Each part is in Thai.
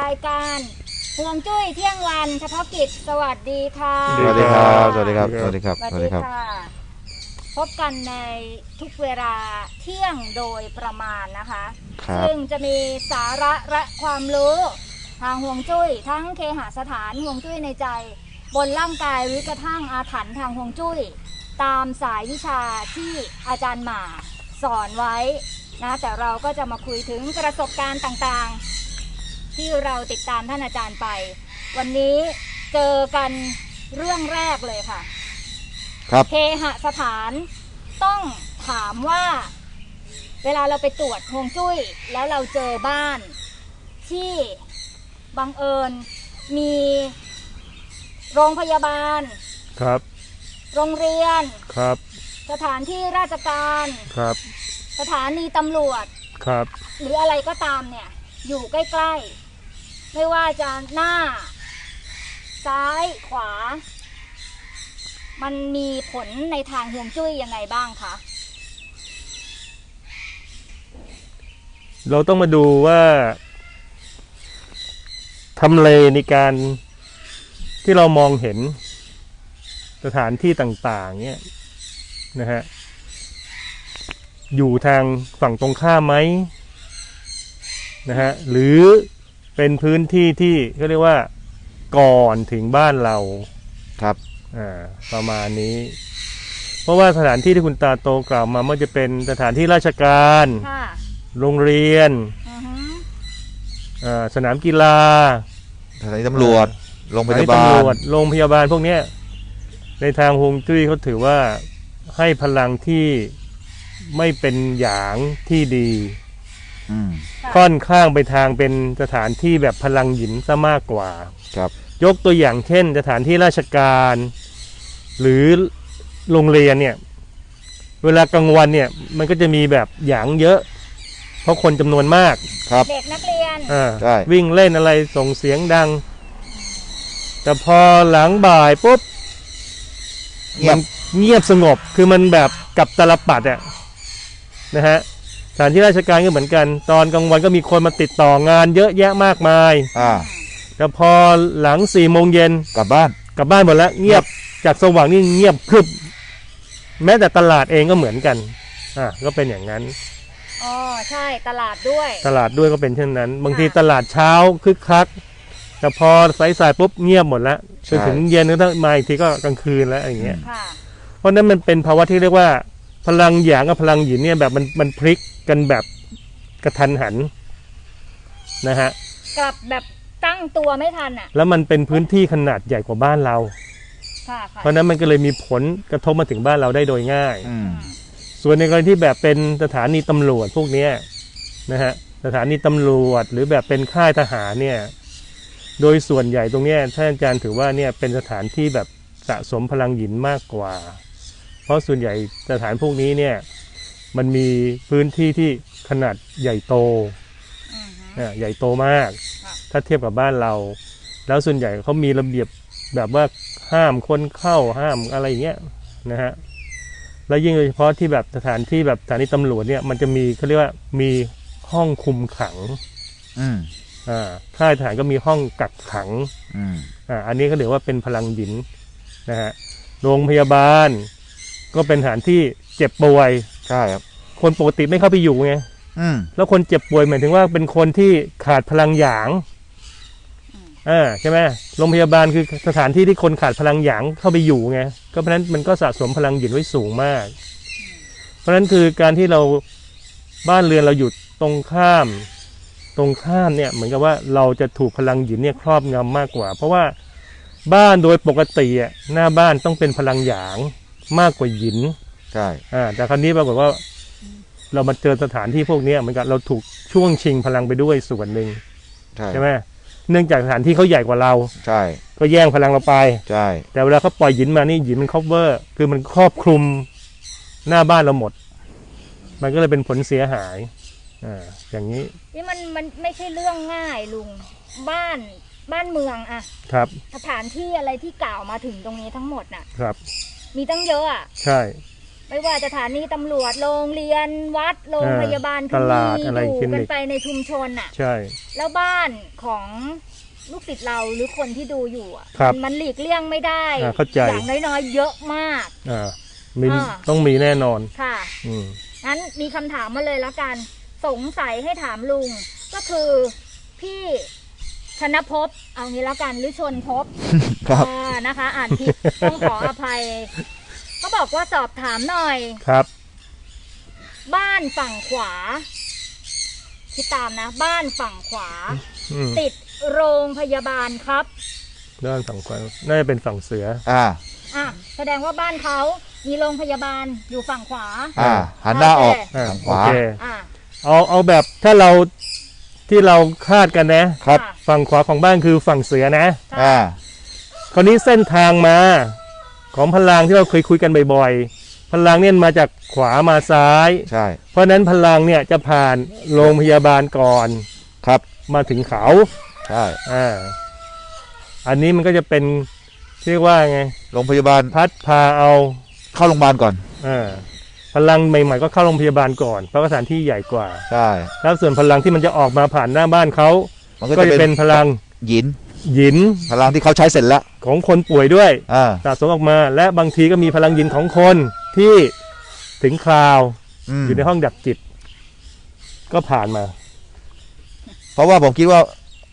รายการห่วงจุ้ยเที่ยงวันเฉพาะกิจสวัสดีค่ะสวัสดีครับ สวัสดีครับ สวัสดีครับ สวัสสวัสดีดีครับค่ะพบกันในทุกเวลาเที่ยงโดยประมาณนะคะครับซึ่งจะมีสาระและความรู้ทางห่วงจุ้ย ทั้งเคหสถานห่วงจุ้ยในใจ บนร่างกายหรือกระทั่งอาถรรพ์ทางห่วงจุ้ย ตามสายวิชาที่อาจารย์หมาสอนไว้นะแต่เราก็จะมาคุยถึงประสบการณ์ต่างๆ ที่เราติดตามท่านอาจารย์ไป วันนี้เจอกันเรื่องแรกเลยค่ะ ครับเคหสถานต้องถามว่า เวลาเราไปตรวจฮวงจุ้ย แล้วเราเจอบ้าน ที่บังเอิญมีโรงพยาบาล ครับ โรงเรียน ครับ สถานที่ราชการ ครับ สถานีตำรวจ ครับ หรืออะไรก็ตามเนี่ย อยู่ใกล้ ๆ ไม่ว่าจะหน้า ซ้ายขวา มันมีผลในทางห่วงจุ้ยยังไงบ้างคะ เราต้องมาดูว่าทำเลในการที่เรามองเห็นสถานที่ต่างๆเนี่ยนะฮะอยู่ทางฝั่งตรงข้ามไหมนะฮะหรือ เป็นพื้นที่ที่เขาเรียกว่าก่อนถึงบ้านเราครับอ่าประมาณนี้ เพราะว่าสถานที่ที่คุณตาโตกล่าวมามันจะเป็นสถานที่ราชการ ค่ะโรงเรียนอือฮึอ่าสนามกีฬา สถานีตำรวจโรงพสถยาบาตำรลวจโรงพยาบาลพวกเนี้ยในทางฮวงจุ้ยเขาถือว่าให้พลังที่ไม่เป็นหยางที่ดีอืม ค่ะค่อนข้างไปทางเป็นสถานที่แบบพลังหยินซะมากกว่า ครับ ยกตัวอย่างเช่น สถานที่ราชการ หรือโรงเรียนเนี่ย เวลากลางวันเนี่ย มันก็จะมีแบบหยางเยอะ เพราะคนจำนวนมากครับเด็กนักเรียน อ่าใช่ วิ่งเล่นอะไรส่งเสียงดัง แต่พอหลังบ่ายปุ๊บ เงียบมันเงียบสงบคือมันแบบกับตลปัดอะนะฮะ สถานที่ราชการก็เหมือนกัน ตอนกลางวันก็มีคนมาติดต่องานเยอะแยะมากมาย อ่า แต่พอหลังสี่โมงเย็นกลับบ้าน กลับบ้านหมดแล้วเงียบจากสว่างนี่เงียบครึบแม้แต่ตลาดเองก็เหมือนกันอะก็เป็นอย่างนั้น อ๋อใช่ตลาดด้วย ตลาดด้วยก็เป็นเช่นนั้น บางทีค่ะตลาดเช้าคึกคัก แต่พอสายๆปุ๊บเงียบหมดแล้วจนถึงเย็นก็ต้องมาอีกทีก็กลางคืนแล้วอย่างเงี้ย ค่ะ เพราะฉะนั้นมันเป็นภาวะที่เรียกว่า พลังหยางกับพลังหยินเนี่ยแบบมันมันพลิกกันแบบกระทันหันนะฮะกลับแบบตั้งตัวไม่ทันอะ แล้วมันเป็นพื้นที่ขนาดใหญ่กว่าบ้านเรา ค่ะค่ะเพราะฉะนั้นมันก็เลยมีผลกระทบมาถึงบ้านเราได้โดยง่าย อืมส่วนในกรณีที่แบบเป็นสถานีตำรวจพวกเนี้ยนะฮะสถานีตำรวจหรือแบบเป็นค่ายทหารเนี่ยโดยส่วนใหญ่ตรงเนี้ยท่านอาจารย์ถือว่าเนี่ยเป็นสถานที่แบบสะสมพลังหยินมากกว่า เพราะส่วนใหญ่สถานพวกนี้เนี่ยมันมีพื้นที่ที่ขนาดใหญ่โตอือฮึอะใหญ่โตมากค่ะถ้าเทียบกับบ้านเรา แล้วส่วนใหญ่เขามีระเบียบแบบว่าห้ามคนเข้าห้ามอะไรอย่างเงี้ยนะฮะแล้วยิ่งโดยเฉพาะที่แบบสถานที่แบบสถานีตำรวจเนี่ยมันจะมีเขาเรียกว่ามีห้องคุมขังอืมอ่าค่ายทหารก็มีห้องกักขังอืมอ่าอันนี้ก็เรียกว่าเป็นพลังหยินนะฮะโรงพยาบาล ก็เป็นสถานที่เจ็บป่วย ใช่ครับ คนปกติไม่เข้าไปอยู่ไงอืมแล้วคนเจ็บป่วยหมายถึงว่าเป็นคนที่ขาดพลังหยางอ่าใช่ไหมโรงพยาบาลคือสถานที่ที่คนขาดพลังหยางเข้าไปอยู่ไงก็เพราะฉะนั้นมันก็สะสมพลังหยินไว้สูงมาก เพราะฉะนั้นคือการที่เราบ้านเรือนเราอยู่ตรงข้าม ตรงข้ามเนี่ย เหมือนกับว่าเราจะถูกพลังหยินเนี่ยครอบงำมากกว่า เพราะว่าบ้านโดยปกติอะหน้าบ้านต้องเป็นพลังหยาง มากกว่าหยินใช่อ่าแต่คราวนี้ปรากฏว่า เรามาเจอสถานที่พวกเนี้ยเหมือนกับเราถูกช่วงชิงพลังไปด้วยส่วนหนึ่งใช่ใช่ไหมเนื่องจากสถานที่เขาใหญ่กว่าเรา ใช่ ก็แย่งพลังเราไปใช่ แต่เวลาเขาปล่อยหยินมานี่หยินมัน cover คือมันครอบคลุมหน้าบ้านเราหมด มันก็เลยเป็นผลเสียหายอ่าอย่างนี้นี่มันมันไม่ใช่เรื่องง่ายลุงบ้านบ้านเมืองอะครับ สถานที่อะไรที่กล่าวมาถึงตรงนี้ทั้งหมดน่ะ ครับ มีตั้งเยอะอะใช่ ไม่ว่าสถานีตำรวจโรงเรียนวัดโรงเออพยาบาลตลาดมีอะไรอยู่คลินิกันกไปในชุมชนอะ ใช่ แล้วบ้านของลูกศิษย์เราหรือคนที่ดูอยู่อะครับมันมันหลีกเลี่ยงไม่ได้อ่าเข้าใจอย่างน้อยๆเยอะมากอ่ามีอ่าต้องมีแน่นอนค่ะอืมงั้นมีคำถามมาเลยแล้วกัน สงสัยให้ถามลุงก็คือพี่ ชนภพเอางี้แล้วกันหรือชนภพครับอ่านะคะ อ่านผิดต้องขออภัยเขาบอกว่าสอบถามหน่อย ครับ บ้านฝั่งขวาคิดตามนะ บ้านฝั่งขวา อืมติดโรงพยาบาลครับด้านฝั่งขวาน่าจะเป็นฝั่งเสือ อ่า อะแสดงว่าบ้านเขามีโรงพยาบาลอยู่ฝั่งขวา อ่า หันหน้าออก อ่าทางขโอวาเค อะเอาเอาแบบถ้าเราที่เราคาดกันนะ ครับะ ฝั่งขวาของบ้านคือฝั่งเสือนะอ่าคราวนี้เส้นทางมาของพลังที่เราเคยคุยกันบ่อยๆ พลังเนี่ยมาจากขวามาซ้าย ใช่ เพราะฉะนั้นพลังเนี่ยจะผ่านโรงพยาบาลก่อน ครับ มาถึงเขา ใช่ อ่า อันนี้มันก็จะเป็นเรียกว่าไง โรงพยาบาลพัดพาเอา เข้าโรงพยาบาลก่อน อ่า พลังใหม่ๆก็เข้าโรงพยาบาลก่อน เพราะว่าสถานที่ใหญ่กว่า ใช่ แล้วส่วนพลังที่มันจะออกมาผ่านหน้าบ้านเขา มันก็ก็จะจะเป็เป็นนพลังหยิน หยินพลังที่เขาใช้เสร็จแล้วของคนป่วยด้วย อ่าสะสมออกมา และบางทีก็มีพลังหยินของคนที่ถึงคราวมอยู่ในห้องดับจิต ก็ผ่านมา เพราะว่าผมคิดว่า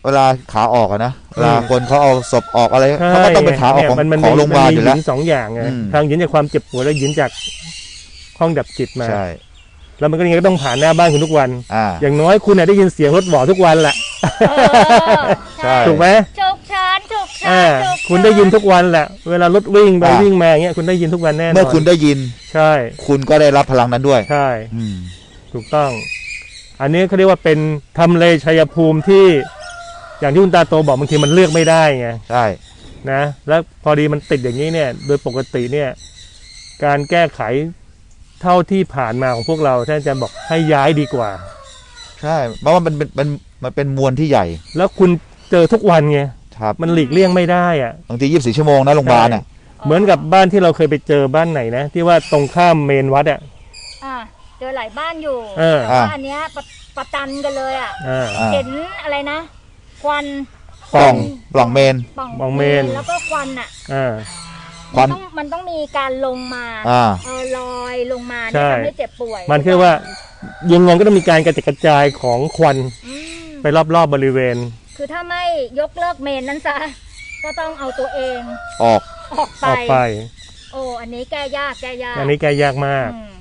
เวลาขาออกอะนะเวลาอืมคนเขาเอาศพออกอะไรเขาก็ต้องเป็นขาออกของเนี่ยมันของโรงพยาบาลมันมีอยู่แล้วหยินสองอย่างไงอืม ทางหยินจากความเจ็บปวดและหยินจากห้องดับจิตมา ใช่แล้วมันก็ยังไงก็ต้องผ่านหน้าบ้านคุณทุกวัน อ่าอย่างน้อยคุณน่ะได้ยินเสียงรถหวอทุกวันแหละเออ ใช่ ถูกไหมฉุกเฉินฉุกเฉิอ่านฉุกเฉิคุณได้ยินทุกวันแหละ เวลารถวิ่งไปอ่า วิ่งมาอย่างเงี้ยคุณได้ยินทุกวันแน่นอนเมื่อคุณได้ยิน ใช่คุณก็ได้รับพลังนั้นด้วยใช่ อืม ถูกต้อง อันนี้เขาเรียกว่าเป็นทำเลชัยภูมิที่ อย่างที่คุณตาโตบอกบางทีมันเลือกไม่ได้ไงใช่ นะ แล้วพอดีมันติดอย่างนี้เนี่ย โดยปกติเนี่ย การแก้ไขเท่าที่ผ่านมาของพวกเราท่านอาจารย์บอกให้ย้ายดีกว่า ใช่เพราะว่ามันเป็นมัน มันเป็นมวลที่ใหญ่ แล้วคุณเจอทุกวันไงครับมันหลีกเลี่ยงไม่ได้อะบางทียี่สิบสี่ชั่วโมงนะโรงพยาบาลอะเหมือนกับบ้านที่เราเคยไปเจอบ้านไหนนะ ที่ว่าตรงข้ามเมนวัดอะอะเจอหลายบ้านอยู่เออแต่ว่าอันเนี้ยประประจันกันเลยอะอ่าอ่าเห็นอะไรนะ ควันปล่องปล่องเมน ปล่องปล่องเมน แล้วก็ควันอะอ่าควันมันต้องมันต้องมีการลงมาอ่า เออลอยลงมาใช่เนี่ยทำให้เจ็บป่วยมันคือว่ายังไงก็ต้องมีการกระจัดกระจายของควัน อืม ไปรอบๆบบริเวณ คือถ้าไม่ยกเลิกเมนนั้นซะก็ต้องเอาตัวเองออกออกไป ออกไป โอ้อันนี้แก้ยากแก้ยากอันนี้แก้ยากมากอืม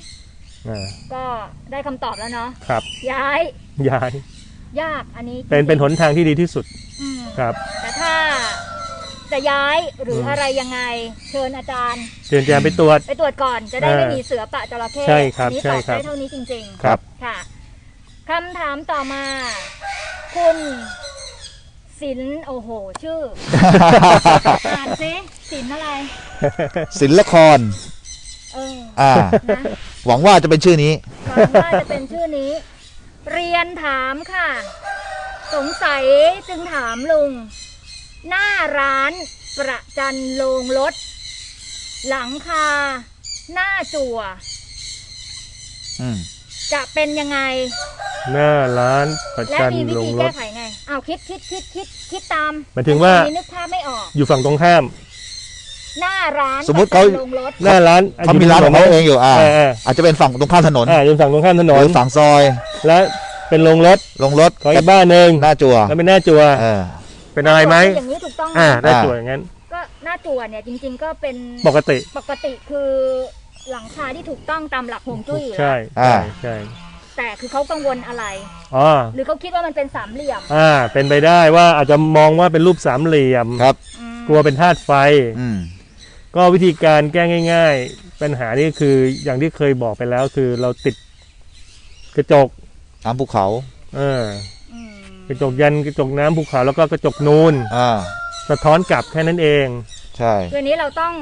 อ่าก็ได้คำตอบแล้วเนาะครับย้ายย้ายยากอันนี้เป็นเป็นหนทางที่ดีที่สุดอืมครับแต่ถ้าจะย้ายหรืออมอะไรยังไง เชิญอาจารย์ เชิญอาจารย์ไปตรวจ ไปตรวจก่อนจะได้เออไม่มีเสือปะจระเข้ใช่ครับอันนี้ใช่ตอบครับ ได้เท่านี้จริงครับๆค่ะ คำถามต่อมา คุณศิลโอ้โห ชื่อ อ่านซิศิลอะไร ศิลคร เออ อ่า นะหวังว่าจะเป็นชื่อนี้ หวังว่าจะเป็นชื่อนี้ เรียนถามค่ะ สงสัยจึงถามลุง หน้าร้านประจันโรงรถ หลังคา หน้าจั่ว อืม จะเป็นยังไง หน้าร้านประและจันมีวิลงธีรแก้ถไขไงอ้าวคิดคิดคิดคิดคิดตามหมายถึงว่าอันนี้นึกภาพไม่ออก อยู่ฝั่งตรงข้าม หน้าร้านสมมุติเขา ประจันโรงรถหน้าร้านเขามีร้านของเขาเองอยู่อ่าเออเอออาจจะเป็นฝั่งตรงข้ามถนน อ่าอยู่ฝั่งตรงข้ามถนหนรือฝั่งซอยและเป็นโรงรถลงรถของอีกบ้านหนึ่งหน้าจัวแล้วเป็นหน้าจัวเออ เป็นอะไรไหมอย่างนี้ถูกต้องไหมอ่าหน้าจัวอย่างนั้น ก็หน้าจั่วเนี่ยจริง ๆ ก็เป็นปกติปกติคือหลังคาที่ถูกต้องตามหลักฮวงจุ้ยอยู่แล้ว ใช่อ่า ใช่ใช่ แต่คือเขากังวลอะไร อ๋อหรือเขาคิดว่ามันเป็นสามเหลี่ยมอ่า เป็นไปได้ว่าอาจจะมองว่าเป็นรูปสามเหลี่ยม ครับ อืมกลัวเป็นธาตุไฟ อืม ก็วิธีการแก้ง่าย ๆ ปัญหานี่คืออย่างที่เคยบอกไปแล้วคือเราติดกระจก ตามภูเขา เออ อืมกระจกยันกระจกน้ำภูเขาแล้วก็กระจกนูน อ่า สะท้อนกลับแค่นั้นเอง ใช่ คืออนนี้เราต้อง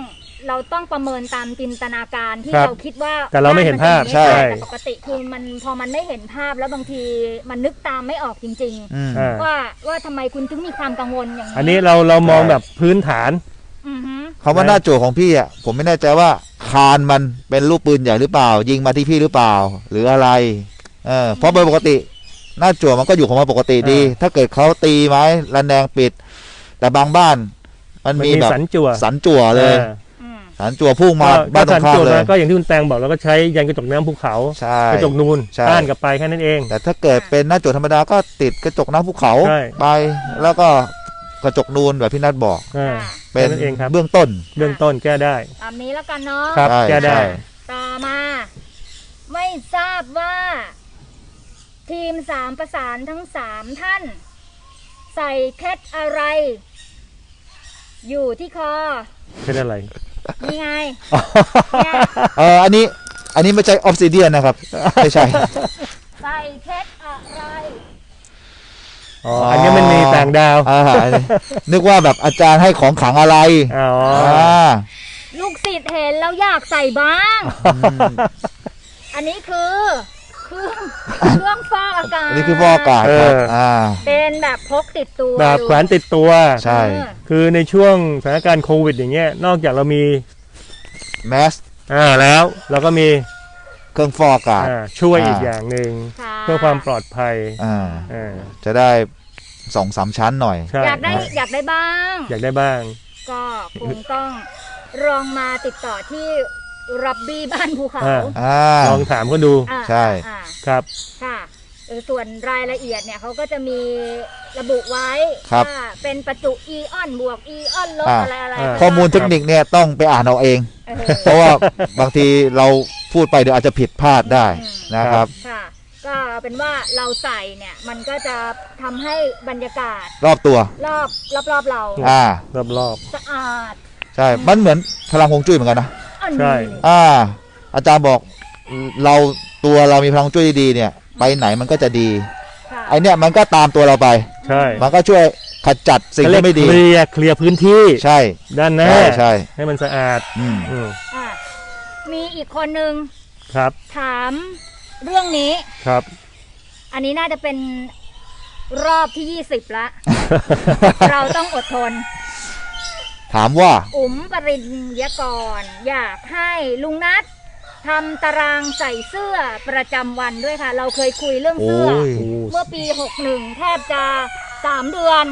เราต้องประเมินตามจินตนาการที่ครับเราคิดว่าแต่เราไม่เห็นภาพบ้มัใช่จะเป็นอย่างนี้แต่ปกติคือมันพอมันไม่เห็นภาพแล้วบางทีมันนึกตามไม่ออกจริง อืม อ่า ๆ ว่าว่าทำไมคุณถึงมีความกังวลอย่างนี้อันนี้เราเรามองใช่แบบพื้นฐาน อือฮึคำว่าหน้าจั่วของพี่อะผมไม่แน่ใจว่าคานมันเป็นรูปปืนใหญ่หรือเปล่า ยิงมาที่พี่หรือเปล่า หรืออะไรเออเพราะโดยปกติ หน้าจั่วมันก็อยู่ของมันปกติดี ถ้าเกิดเขาตีไม้ระแนงปิด แต่บางบ้าน มันมันมีมีแบบสันจั่วสันจั่วเลยอ่าอื มสันจั่วพุ่งมาก็บ้านตรสังข้ามจั่วเลมายก็อย่างที่คุณแตงบอกเราก็ใช้ยันกระจกน้ำภูเขาใช่กระจกนูนใช่ต้านกลับไปแค่นั้นเอง แต่ถ้าเกิดเป็นหน้าจั่วธรรมดาก็ติดกระจกน้ำภูเขาใช่ไปแล้วก็กระจกนูนแบบพี่นัทบอกอ่าเป็นแค่นั้นเองครับเบื้องต้น เบื้องต้นแก้ได้ตามนี้แล้วกันเนาะครับใช่แก้ได้ใช่ต่อมา ไม่ทราบว่า ทีมสามประสานทั้งสามท่าน ใส่เคล็ดอะไร อยู่ที่คอเป็นอะไร นี่ไงเนี่ยเอออันนี้อันนี้ไม่ใช่ออฟซิเดียนนะครับ ไม่ใช่ใส่เคล็ดอะไร อ๋ออันนี้มันมีต่างดาวอ่าอันนี้นึกว่าแบบอาจารย์ให้ของขลังอะไรอ๋ออ่าลูกศิษย์เห็นแล้วอยากใส่บ้างอืมอันนี้คือ เครื่องเครื่องฟอกอากาศอันนี้คือฟอกอากาศครับอ่า เป็นแบบพกติดตัวแบบแขวนติดตัว ใช่ เออคือในช่วงสถานการณ์โควิดอย่างเงี้ยนอกจากเรามีแมสอ่าแล้วเราก็มีเครื่องฟอกอากาศ อ่าช่วยอ่าอีกอย่างหนึ่งค่ะเพื่อความปลอดภัยอ่า อ่าจะได้สองสามชั้นหน่อย ใช่อยากได้อยากได้บ้าง อยากได้บ้าง ก็คงต้องลองมาติดต่อที่ รับบี้บ้านภูเขาอ่า อ่า ลองถามเขาดูอ่าใช่ อ่าครับ ค่ะเออส่วนรายละเอียดเนี่ยเขาก็จะมีระบุไว้ครับว่าเป็นประจุอีออนบวกอีออนลบอ่า อะไรอะไรอ่า ข้อมูลเทคนิคเนี่ยต้องไปอ่านเอาเอง เออ เพราะว่าบางทีเราพูดไปเดี๋ยวอาจจะผิดพลาดได้นะครับ ค่ะก็เป็นว่าเราใส่เนี่ยมันก็จะทำให้บรรยากาศรอบตัว รอบรอบรอบเราอ่ารอบสะอาด ใช่ มันเหมือนพลังฮวงจุ้ยเหมือนกันนะอัน ใช่นี้อ่า อาจารย์บอกเราตัวเรามีพลังฮวงจุ้ยดีๆเนี่ย ไปไหนมันก็จะดี ค่ะไอเนี่ยมันก็ตามตัวเราไปๆใช่มันก็ช่วยขจัดสิ่งที่ไม่ดี เคลียร์เคลียร์พื้นที่ใช่ ด้านหน้าใช่ใช่ ให้มันสะอาดอืม อืมอะมีอีกคนนึงครับถามเรื่องนี้ ครับอันนี้น่าจะเป็นรอบที่ 20ละ เราต้องอดทน ถามว่า อุ๋มปริญญากร อยากให้ลุงนัททำตารางใส่เสื้อประจำวันด้วยค่ะ เราเคยคุยเรื่องโอ้เสื้อยเมื่อปี 61 แทบจะสามเดือน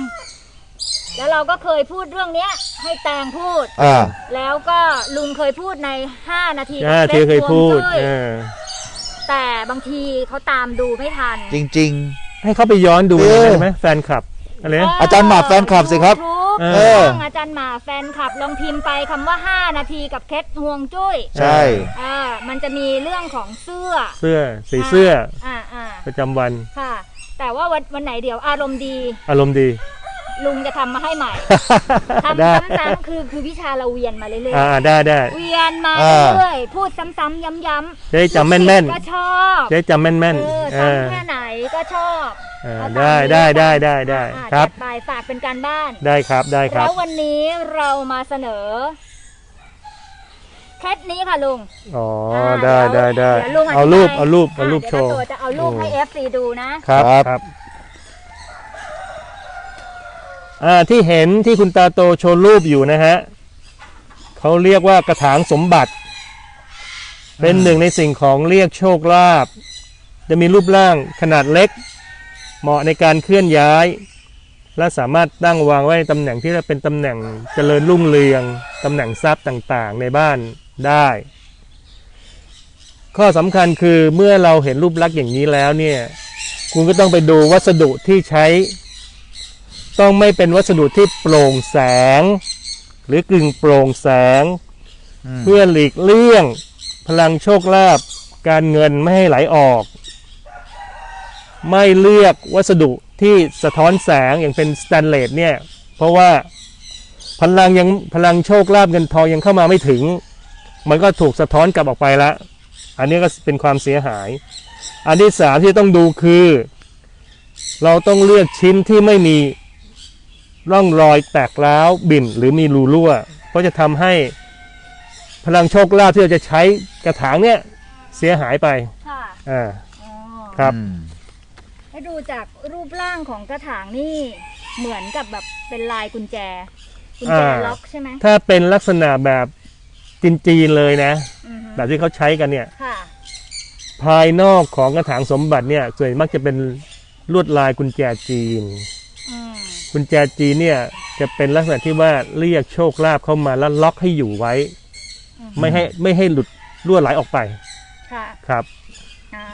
แล้วเราก็เคยพูดเรื่องเนี้ย ให้แตงพูด อ่า แล้วก็ลุงเคยพูดใน 5 นาทีอ่ากับที่เคยฟซพูดฮวงจุ้ยเออแต่บางทีเขาตามดูไม่ทัน จริง ให้เขาไปย้อนดูเออ ได้ไหมแฟนคลับอะไรนะ อาจารย์หมาแฟนคลับสิครับ YouTube เอเออ ช่องอาจารย์หมาแฟนคลับลองพิมพ์ไปคำว่า 5 นาทีกับเคล็ดห่วงจุ้ยใช่อ่ามันจะมีเรื่องของเสื้อเสื้อสีเสื้ออ่าอ่าประจำวันค่ะ แต่ว่าวันวันไหนเดี๋ยวอารมณ์ดี อารมณ์ดี ลุงจะทำมาให้ใหม่ทำได้ซ้ำๆคือคือวิชาเราเวียนมาเรื่อยอ่าได้ได้ๆเวียนมาเรื่อยๆพูดซ้ำๆย้ำๆ จะได้จำแม่นแม่ก็ชอบจะได้จำแม่นแม่นเออเออ ซ้ำแค่ไหนก็ชอบ เออเอาตามได้นี้ได้แล้วกันได้ได้ได้อ่าครับจัดไปฝากเป็นการบ้านได้ครับได้ครัแล้บววันนี้เรามาเสนอเคล็ดนี้ค่ะลุง อ๋ออ่าได้ได้ได้เดี๋ยวลุงอธิบายเอารูปเอารูปเอารูปอะโชว์เดี๋ยวน้าโตจะเอารูปให้โอ้ FC ดูนะ ครับครับครับอ่าที่เห็นที่คุณตาโตโชว์รูปอยู่นะฮะเขาเรียกว่ากระถางสมบัติ เป็นหนึ่งในสิ่งของเรียกโชคลาภจะมีรูปร่างขนาดเล็ก เหมาะในการเคลื่อนย้าย และสามารถตั้งวางไว้ในตำแหน่งที่เป็นตำแหน่งเจริญรุ่งเรืองตำแหน่งทรัพย์ต่างๆ ในบ้านได้ ข้อสำคัญคือเมื่อเราเห็นรูปลักษณ์อย่างนี้แล้วเนี่ยคุณก็ต้องไปดูวัสดุที่ใช้ ต้องไม่เป็นวัสดุที่โปร่งแสง หรือกึ่งโปร่งแสงอืมเพื่อหลีกเลี่ยง พลังโชคลาภการเงินไม่ให้ไหลออก ไม่เลือกวัสดุที่สะท้อนแสงอย่างเป็นสแตนเลสเนี่ย เพราะว่าพลังยังพลังโชคลาภเงินทองยังเข้ามาไม่ถึง มันก็ถูกสะท้อนกลับออกไปละ อันนี้ก็เป็นความเสียหาย อันที่สามที่ต้องดูคือ เราต้องเลือกชิ้นที่ไม่มีร่องรอยแตกร้าวบิ่นหรือมีรูรั่ว เพราะจะทำให้พลังโชคลาภที่เราจะใช้กระถางเนี่ยเสียหายไป ค่ะ อ่าอ๋อครับ อืมให้ดูจากรูปร่างของกระถางนี่เหมือนกับแบบเป็นลายกุญแจ กุญแจอ่า ล็อกใช่ไหมถ้าเป็นลักษณะแบบจีนๆเลยนะ อือฮึแบบที่เขาใช้กันเนี่ย ค่ะ ภายนอกของกระถางสมบัติเนี่ยส่วนมากจะเป็นลวดลายกุญแจจีน อืมกุญแจจีนเนี่ยจะเป็นลักษณะที่ว่าเรียกโชคลาภเข้ามาแล้วล็อกให้อยู่ไว้ ไม่ให้ไม่ให้หลุดรั่วไหลออกไปค่ะ ครับ อ่า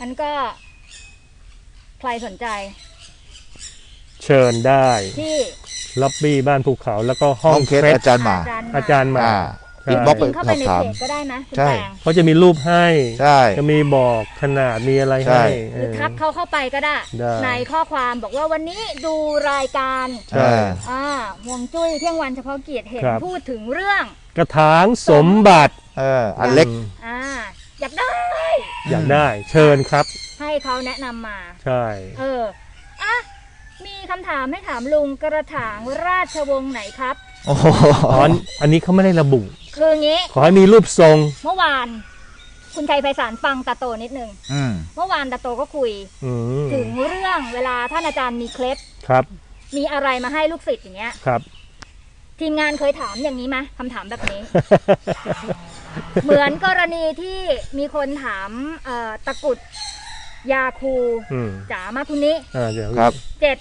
มันก็ ใครสนใจ เชิญได้ที่ล็อบบี้บ้านภูเขาแล้วก็ห้อห้องงเคสเคล็ดอาจารย์หมาอาจารย์อาจารย์หมา อ่าใช่ อินบ็อกซ์ไปลิงก์เข้าสไปอบในถาม เพจก็ได้ไหมคุณใช่แตงเขาจะมีรูปให้ ใช่ จะมีบอกขนาดมีอะไรใช่ ให้หรือทักเขาเข้าไปก็ได้ ได้ ในข้อความบอกว่าวันนี้ดูรายการใช่ อ่าห่วงจุ้ยเที่ยงวันเฉพาะเกียรติเห็นครับ พูดถึงเรื่องกระถางสมบัติเอออันเล็กมอ่าอยากได้ อยากได้เชิญครับ ให้เขาแนะนำมา ใช่ เอออะมีคำถามให้ถามลุงกระถางราชวงศ์ไหนครับ โอ้โหอ๋ออันนี้เขาไม่ได้ระบุ คืองี้ขอให้มีรูปทรง เมื่อวาน คุณชัยไพศาลฟังตาโตนิดนึง อืม เมื่อวานตาโตก็คุย อืมถึงเรื่องเวลาท่านอาจารย์มีเคล็ดครับ มีอะไรมาให้ลูกศิษย์อย่างเงี้ย ครับ ทีมงานเคยถามอย่างนี้ไหมคำถามแบบนี้ เหมือนกรณีที่มีคนถามเอ่อตะกรุด ยาคูอืมจ๋ามาคุนี้อ่าเดี๋ยวครับ เจ็ด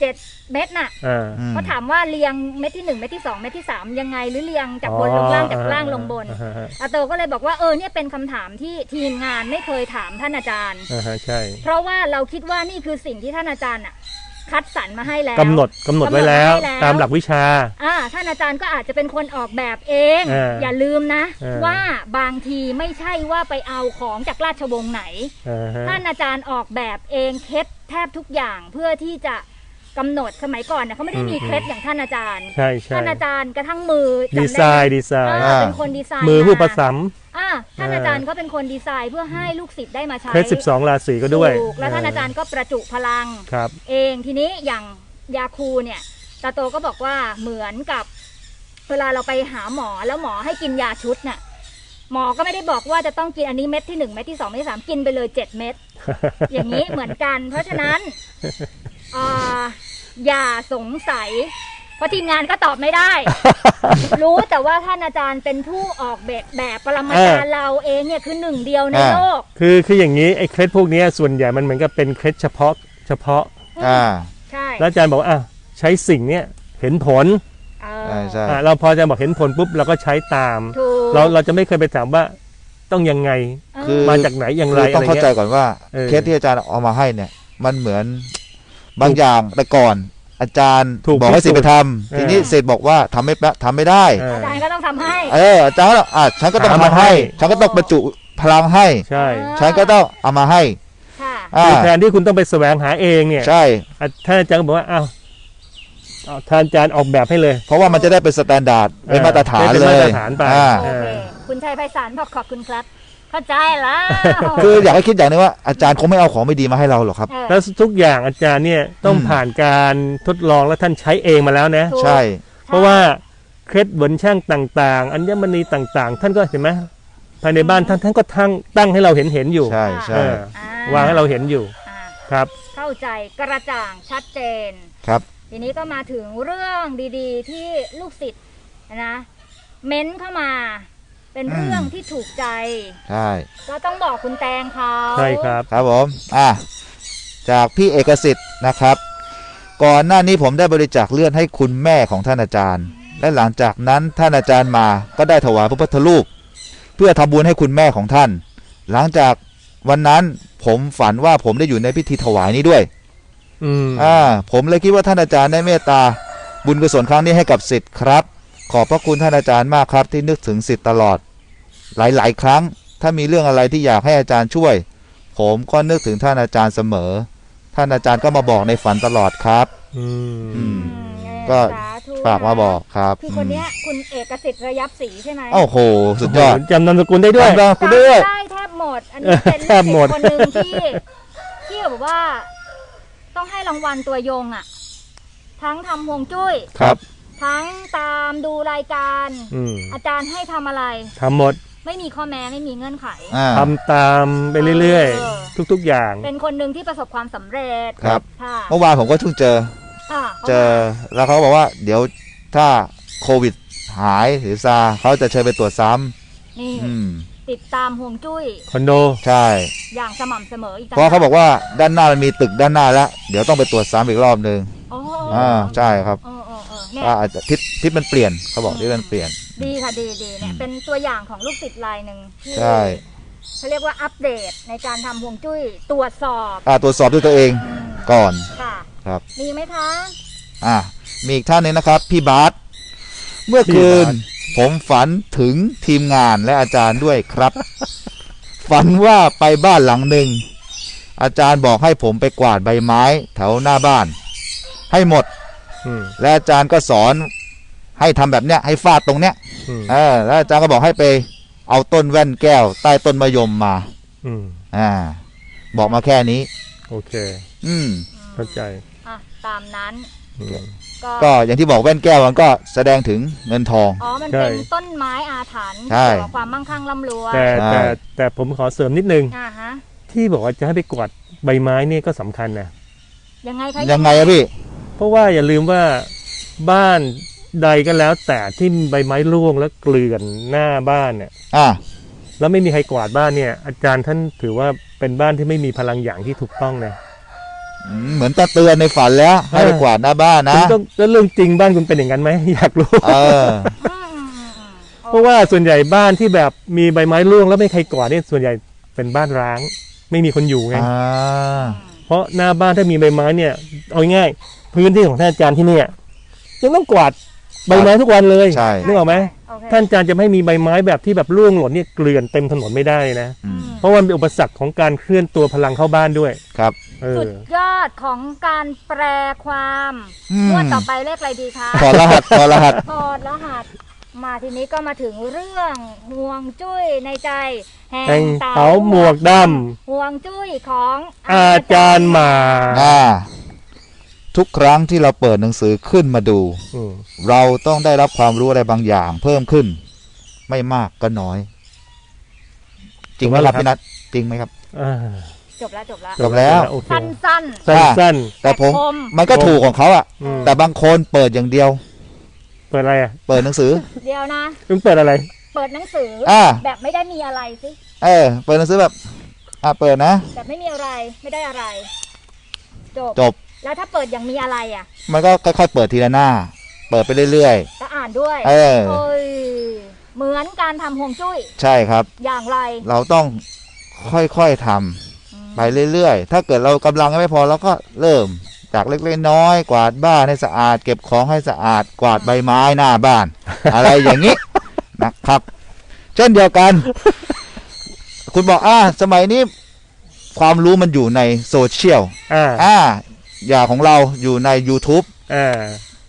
เจ็ดเม็ดน่ะอ่า อืม เขาถามว่าเรียงเม็ดที่หนึ่งเม็ดที่สองเม็ดที่สามยังไงหรือเรียงจากบนลงล่างจากล่างลงบน อ่าฮะอาโตก็เลยบอกว่าเออเนี่ยเป็นคำถามที่ทีมงานไม่เคยถามท่านอาจารย์ อ่าฮะใช่ เพราะว่าเราคิดว่านี่คือสิ่งที่ท่านอาจารย์อะ คัดสรรมาให้แล้วกำหนดกำหนดไว้แล้วกำหนดไว้แล้ว ตามหลักวิชาอ่าท่านอาจารย์ก็อาจจะเป็นคนออกแบบเองเอออย่าลืมนะเออว่าบางทีไม่ใช่ว่าไปเอาของจากราชวงศ์ไหนอ่าฮะท่านอาจารย์ออกแบบเองเคล็ดแทบทุกอย่างเพื่อที่จะกำหนดสมัยก่อนเนี่ยเขาไม่ได้มีเคล็ดอย่างท่านอาจารย์ใช่ใช่ท่านอาจารย์กระทั่งมือจำดีไซได้ไหมน์ดีไซน์อ่าเป็นคนดีไซน์มือผู้าประสม อ่าท่านเออออาจารย์ก็เป็นคนดีไซน์เพื่อให้ลูกศิษย์ได้มาใช้เคล็ดสิบสองราศีก็ด้วยถูกแล้วท่านอาจารย์ก็ประจุพลัง ครับ เองทีนี้อย่างยาคูเนี่ยตาโตก็บอกว่าเหมือนกับ เวลาเราไปหาหมอแล้วหมอให้กินยาชุดน่ะหมอก็ไม่ได้บอกว่าจะต้องกินอันนี้เม็ดที่หนึ่งเม็ดที่สองเม็ดที่สามกินไปเลยเจ็ดเม็ดอย่างนี้เหมือนกัน เพราะฉะนั้นอ่าอย่าสงสัย เพราะทีมงานก็ตอบไม่ได้ รู้แต่ว่าท่านอาจารย์เป็นผู้ออกแบบแบบปรมาจารย์เราเองเนี่ยคือหนึ่งเดียวในอ่าโลก คือคืออย่างนี้ไอ้เคล็ดพวกเนี้ยส่วนใหญ่มันเหมือนกับเป็นเคล็ดเฉพาะเฉพาะอ่าใช่แล้วอาจารย์บอกว่าอะใช้สิ่งเนี้ยเห็นผลเออใช่ใช่อะเราพออาจารย์บอกเห็นผลปุ๊บเราก็ใช้ตามถูกเราเราจะไม่เคยไปถามว่าต้องยังไงคือมาจากไหนอย่างคืไรอต้องอะไรเข้าใจเงี้ยก่อนว่าเออเคสที่อาจารย์เอามาให้เนี่ย มันเหมือนบางอย่างแต่ก่อน อาจารย์ถูกบอกให้พิสูสิจน์ไปทเอำอทีนี้เสร็จบอกว่าทำไม่ปะทำไม่ได้เอออาจารย์ก็ต้องทำให้ เอออาจารย์ก็อะฉันก็ต้องหาเอามามาให้ให้ ฉันก็ต้องบรรจุพลังให้ ใช่อ่าฉันก็ต้องเอามาให้ค่ะอ่าคือแทนที่คุณต้องไปแสวงหาเองเนี่ย ใช่อะท่านอาจารย์ก็บอกว่าอ้าวเอาท่านอาจารย์ออกแบบให้เลย เพราะว่ามันจะได้เป็นสแตนดาร์ดเป็นเออมาตรฐานได้เป็นเลมายตรฐานไปอ่าโอเคคุณชัยไพศาลบอกขอบคุณครับ เข้าใจแล้วคืออยากให้คิดอย่างหนึงว่าอาจารย์คงไม่เอาของไม่ดีมาให้เราหรอกครับเออแล้วทุกอย่างอาจารย์เนี่ยต้องอืมผ่านการทดลองและท่านใช้เองมาแล้วนะถูกใช่ เพราะว่าเคล็ดบนช่างต่างๆ อัญมณีต่างๆ ท่านก็เห็นไหมภายในบ้านท่านท่านก็ตั้งตั้งให้เราเห็นเห็นอยู่ใช่ใช่เอออ่วางให้เราเห็นอยู่อ่าครับ เข้าใจกระจ่างชัดเจนครับ ทีนี้ก็มาถึงเรื่องดีๆ ที่ลูกศิษย์นะ เม้นเข้ามา เป็นเรื่องที่ถูกใจ ใช่ก็ต้องบอกคุณแตงเขาใช่ครับ ครับผมอะจากพี่เอกสิทธิ์นะครับ ก่อนหน้านี้ผมได้บริจาคเลือดให้คุณแม่ของท่านอาจารย์ และหลังจากนั้นท่านอาจารย์มาก็ได้ถวายพระพุทธรูปเพื่อทำบุญให้คุณแม่ของท่าน หลังจากวันนั้นผมฝันว่าผมได้อยู่ในพิธีถวายนี้ด้วยอืมอ่า ผมเลยคิดว่าท่านอาจารย์ได้เมตตา บุญกุศลครั้งนี้ให้กับสิทธิ์ครับ ขอบพระคุณท่านอาจารย์มากครับที่นึกถึงสิทธิ์ตลอด หลายๆ ครั้ง ถ้ามีเรื่องอะไรที่อยากให้อาจารย์ช่วย ผมก็นึกถึงท่านอาจารย์เสมอ ท่านอาจารย์ก็มาบอกในฝันตลอดครับ อืมอืมอืมก็สาธุฝากมาบอกครับคือคนเนี้ยคุณเอกสิทธิ์ระยับศรีใช่ไหมโอ้โห สุดยอดจำนามสกุลได้ด้วยจำได้คุณด้วย จำได้แทบหมด อันนี้เป็นแทบหมดคนหนึ่งที่ที่แบบว่า ต้องให้รางวัลตัวยงอะ ทั้งทำฮวงจุ้ย ครับ ทั้งตามดูรายการ อืมอาจารย์ให้ทำอะไร ทำหมด ไม่มีข้อแม้ไม่มีเงื่อนไข อ่า ทำตามไปเรื่อยเออ ๆ ทุกๆอย่าง เป็นคนหนึ่งที่ประสบความสำเร็จครับ ค่ะเมื่อวานผมก็เพิ่งเจออ่าเจอแล้วเขาบอกว่า เดี๋ยวถ้าโควิดหายหรือซาเขาจะเชิญไปตรวจซ้นี่ำอืม ติดตามห่วงจุ้ยคอนโด ใช่ อย่างสม่ำเสมออีกต่งเพราะเขาบอกว่าด้านหน้ามันมีตึกด้านหน้าแล้ว เดี๋ยวต้องไปตรวจซ้ำอีกรอบหนึ่งโอ้อ่า ใช่ครับ เออ เออเออเนี่ยว่าอาจจะทิศทิศมันเปลี่ยนเขาบอกทิศมันเปลี่ยน ดีค่ะดีดีเนี่ย อืม เป็นตัวอย่างของลูกศิษย์รายหนึ่งที่ใช่เขาเรียกว่าอัปเดตในการทำห่วงจุ้ยตรวจสอบอ่าตรวจสอบด้วยตัวเองอืมก่อนค่ะ ครับ มีไหมคะอะมีอีกท่านหนึงนะครับ พี่บาสเมื่อคืนผมฝันถึงทีมงานและอาจารย์ด้วยครับ ฝันว่าไปบ้านหลังหนึ่งอาจารย์บอกให้ผมไปกวาดใบไม้ แถวหน้าบ้าน ให้หมดอืม และอาจารย์ก็สอนให้ทำแบบเนี้ยให้ฟาดตรงเนี้ยอืมเออแล้วอาจารย์ก็บอกให้ไป เอาต้นแว่นแก้ว ใต้ต้นมะยมมาอืมอ่า บอกมาแค่นี้ โอเค อืมเข้าใจอะตามนั้นอืมก็ก็อย่างที่บอกแว่นแก้วมันก็แสดงถึงเงินทอง อ๋อ มันใช่เป็นต้นไม้อาถรรพ์ใช่เกี่ยวกับความมั่งคั่งร่ำรวยแต่ใช่แต่แต่ผมขอเสริมนิดนึงอ่าฮะที่บอกว่าจะให้ไปกวาดใบไม้นี่ก็สำคัญนะยังไงคะยังไงอะพี่ เพราะว่าอย่าลืมว่าบ้านใดก็แล้ว แต่ที่มีใบไม้ร่วงแล้วเกลื่อนหน้าบ้านเนี่ย อ่า แล้วไม่มีใครกวาดบ้านเนี่ย อาจารย์ท่านถือว่าเป็นบ้านที่ไม่มีพลังอย่างที่ถูกต้องนะอืมเหมือนตาเตือนในฝันแล้ว ให้ไปกวาดหน้าบ้านนะ คุณต้องแล้วเรื่องจริงบ้านคุณเป็นอย่างนั้นไหม อยากรู้ เอออืมอืมอืมอืมเพราะว่าส่วนใหญ่บ้านที่แบบมีใบไม้ร่วงแล้วไม่ใครกวาดเนี่ยส่วนใหญ่เป็นบ้านร้าง ไม่มีคนอยู่ไง อ่า เพราะหน้าบ้านถ้ามีใบไม้เนี่ยเอาง่ายๆ พื้นที่ของท่านอาจารย์ที่เนี่ยยังต้องกวาดใบไม้ทุกวันเลยใช่ นึกออกไหมโอเคท่านอาจารย์จะไม่ให้มีใบไม้แบบที่แบบร่วงหล่นเนี่ยเกลื่อนเต็มถนนไม่ได้นะ อืมเพราะว่ามันเป็นอุปสรรคของการเคลื่อนตัวพลังเข้าบ้านด้วย ครับ เอสุอดยอดของการแปลความอืม งวดต่อไปเลขอะไรดีคะถอดรหัสถอดรหัสถอดรหัส มาทีนี้ก็มาถึงเรื่องห่วงจุ้ยในใจแห่แห่งงเต๋าหมวกดห่วงจุ้ยของำอาจารย์หมา อ่า ทุกครั้งที่เราเปิดหนังสือขึ้นมาดูอืมเราต้องได้รับความรู้อะไรบางอย่าง เพิ่มขึ้น ไม่มากก็น้อย จริงไหมครับพี่นัทจริงไหมครับอ่าจบแล้วจบแล้วจบแล้วโอเคสั้นสั้นสั้นแต่ผมคมมันก็ถูกของเขาอะๆอืมแต่บางคนเปิดอย่างเดียว เปิดอะไรอะ เปิดหนังสือ เดียวนะมึงเปิดอะไร เปิดหนังสืออ่าแบบไม่ได้มีอะไรสิเออ เปิดหนังสือแบบ อ่าเปิดนะแบบไม่มีอะไรไม่ได้อะไร จบจบ แล้วถ้าเปิดอย่างมีอะไรอะ มันก็ค่อยๆเปิดทีละหน้า เปิดไปเรื่อยจะอ่านด้วยๆ เออ โอ้ยเหมือนการทำห่วงจุ้ยใช่ครับ อย่างไรเราต้องค่อยๆทำไปเรื่อยๆ ถ้าเกิดเรากำลังไม่พอเราก็เริ่มจากเล็กๆน้อยๆกวาดบ้านให้สะอาด เก็บของให้สะอาด กวาดใบไม้หน้าบ้าน อะไรอย่างนี้ นะครับ เช่นเดียวกัน คุณบอกอ่าสมัยนี้ ความรู้มันอยู่ในโซเชียลอ่า อ่า อย่างของเราอยู่ใน YouTube อ่า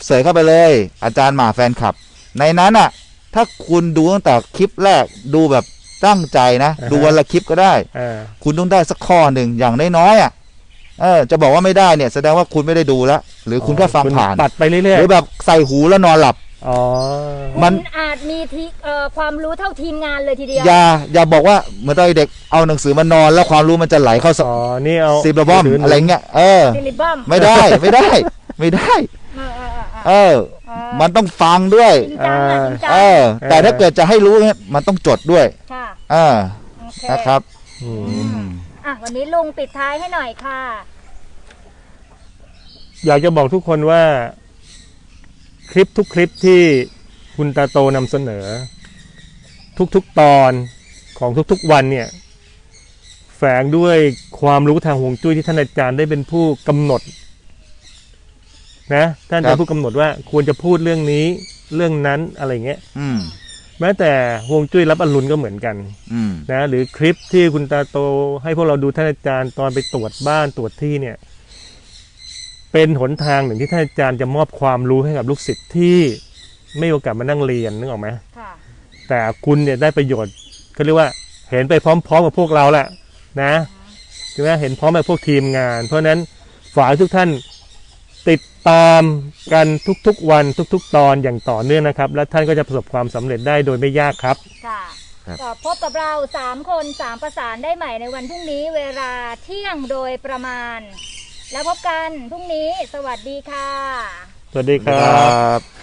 เสิร์ชเข้าไปเลย อาจารย์หมาแฟนคลับ ในนั้นอะ ถ้าคุณดูตั้งแต่คลิปแรกดูแบบตั้งใจนะอ่าฮะดูวันละคลิปก็ได้อ่าคุณต้องได้สักข้อหนึ่งอย่างน้อยๆอะเออจะบอกว่าไม่ได้เนี่ย แสดงว่าคุณไม่ได้ดูแล้วหรือคุณแค่ฟังณผ่าน ตัดไปเรื่หอยรือแบบใส่หูแล้วนอนหลับๆ อ๋อมันคุณอาจมีทีเอ่อความรู้เท่าทีมงานเลยทีเดียว อย่าอย่าบอกว่าเหมื่อนตอนเด็กเอาหนังสือมานอนแล้วความรู้มันจะไหลเข้าสอ๋อนี่เอาซีบระบอมถืหนูอะไรเงี้ยเออ ซิลิบัมไม่ได้ไม่ได้ ไม่ได้ เออเออเออเออเออ มันต้องฟังด้วย จริงจังอะจริงจังเออ แต่ถ้าเกิดจะให้รู้เนี่ยมันต้องจดด้วยค่ะเออโอเคนะครับ อืมอืม อะวันนี้ลุงปิดท้ายให้หน่อยค่ะ อยากจะบอกทุกคนว่า คลิปทุกคลิปที่คุณตาโตนำเสนอ ทุกๆตอนของทุกๆวันเนี่ยแฝงด้วยความรู้ทางฮวงจุ้ยที่ท่านอาจารย์ได้เป็นผู้กำหนดนะท่านครัจะบผู้กำหนดว่าควรจะพูดเรื่องนี้เรื่องนั้นอะไรเงี้ยอืมแม้แต่ฮวงจุ้ยรับอรุณก็เหมือนกันอืมนะหรือคลิปที่คุณตาโตให้พวกเราดูท่านอาจารย์ตอนไปตรวจบ้านตรวจที่เนี่ย เป็นหนทางหนึ่งที่ท่านอาจารย์จะมอบความรู้ให้กับลูกศิษย์ที่ไม่มีโอกาสมานั่งเรียนนึกออกไหมค่ะแต่คุณเนี่ยได้ประโยชน์เขาเรียกว่าเห็นไปพร้อมๆกับพวกเราแหละนะใช่ไหมเห็นพร้อมกับพวกทีมงาน เพราะฉะนั้นฝากให้ทุกท่านติดตามกันทุกๆวันทุก ๆ ตอนอย่างต่อเนื่องนะครับ และท่านก็จะประสบความสำเร็จได้โดยไม่ยากครับ ค่ะครับ ก็พบกับเราสามคนสามประสานได้ใหม่ในวันพรุ่งนี้เวลาเที่ยงโดยประมาณ แล้วพบกันพรุ่งนี้สวัสดีค่ะ สวัสดีคครัรับบ